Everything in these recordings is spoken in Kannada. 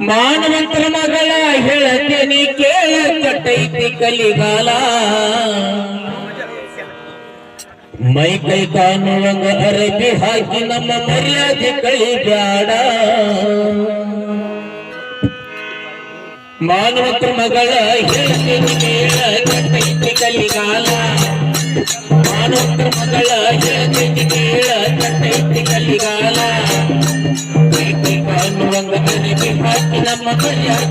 ಮಾನವಂತರ ಮಗಳ ಹೇಳತೇನೆ ಕೇಳ ಕಟ್ಟೈತಿ ಕಲಿಗಾಲ ಮೈ ಕೈ ಕಾಣುವಂಗ ಅರಬಿ ಹಾಕಿ ನಮ್ಮ ಮರ್ಯಾದೆ ಕಳಿಬ್ಯಾಡ. ಮಾನವಂತರ ಮಗಳ ಹೇಳತೇನೆ ಕೇಳ ಕಟ್ಟೈತಿ ಕಲಿಗಾಲ ಮಾನವಂತರ ಮಗಳ ಹೇಳತೇನೆ ಕೇಳ ಕಟ್ಟೈತಿ ಕಲಿಗಾಲ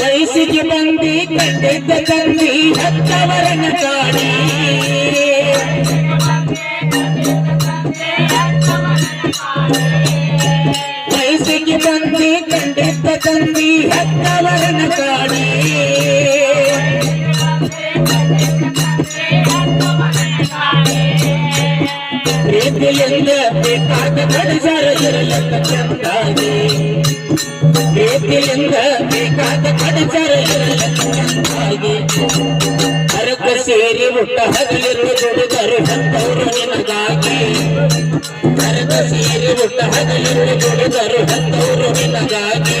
ವಯಸ್ಸಿಗೆ ಬಂದಿ ಕಂಡಿದ್ದ ತಂದಿ ಹತ್ತವರನ ಕಾಡಿ ವಯಸ್ಸಿಗೆ ಬಂದಿ ಕಂಡಿದ್ದ ತಂದಿ ಹತ್ತವರನ ಕಾಡಿ ಪ್ರೀತಿಯಿಂದ ಬೇಕಾದ ಇರಲಕ್ಕ ಚಂದಾಗಿ ಪ್ರೀತಿಯಿಂದ ಬೇಕಾದ ಇರಲಕ್ಕ ಚಂದಾಗಿ ಅರಕ ಸೇರಿ ಊಟ ಹಗಲಿರುವ ದುಡಿದರು ಹತ್ತವರು ನಿನಗಾಗಿ. ಅರಕ ಸೇರಿ ಊಟ ಹಗಲಿರುವ ದುಡಿದರು ಹತ್ತವರು ನಿನಗಾಗಿ.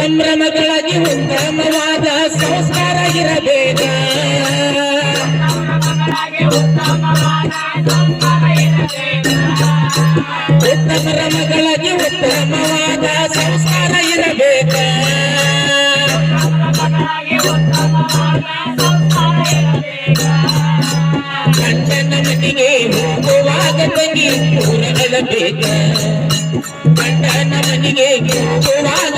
ಮಗಳಾಗಿ ಉತ್ತಮವಾದ ಸಂಸ್ಕಾರ ಇರಬೇಕ. ಉತ್ತಮರ ಮಗಳಾಗಿ ಉತ್ತಮವಾದ ಸಂಸ್ಕಾರ ಇರಬೇಕ. ಗಂಡನ ಮನೆಗೆ ಹೋಗುವಾಗ ತಂಗಿ ಊರಗಳಬೇಕ ಗಂಡನ ಮನೆಗೆ ಹೋಗುವಾಗ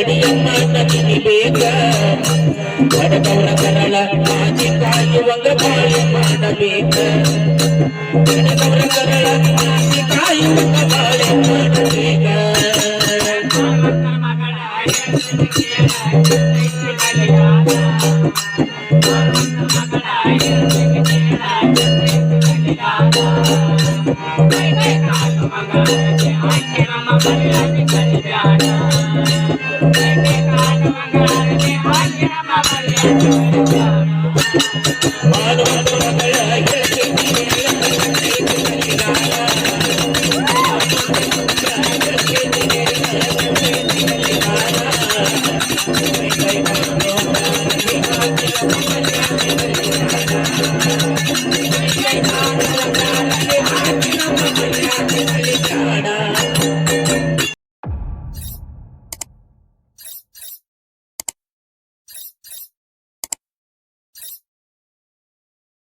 ಕಷ್ಟ ಬಂದಾಗ ಕಸರತ್ತ ಪದಗಡಿಯಮ್ಮ ನಿನಗಿಬೇಕ ಬಡದವರ ಕರಳ ಆಚಿ ಕಾಯುವಂಗ ಬಾಳೆ ಮಾಡಬೇಕ ಬಡದವರ ಕರಳ ಆಚಿ ಕಾಯುವಂಗ ಬಾಳೆ ಮಾಡಬೇಕ ಮಾಡುವಂತ I'm Mano,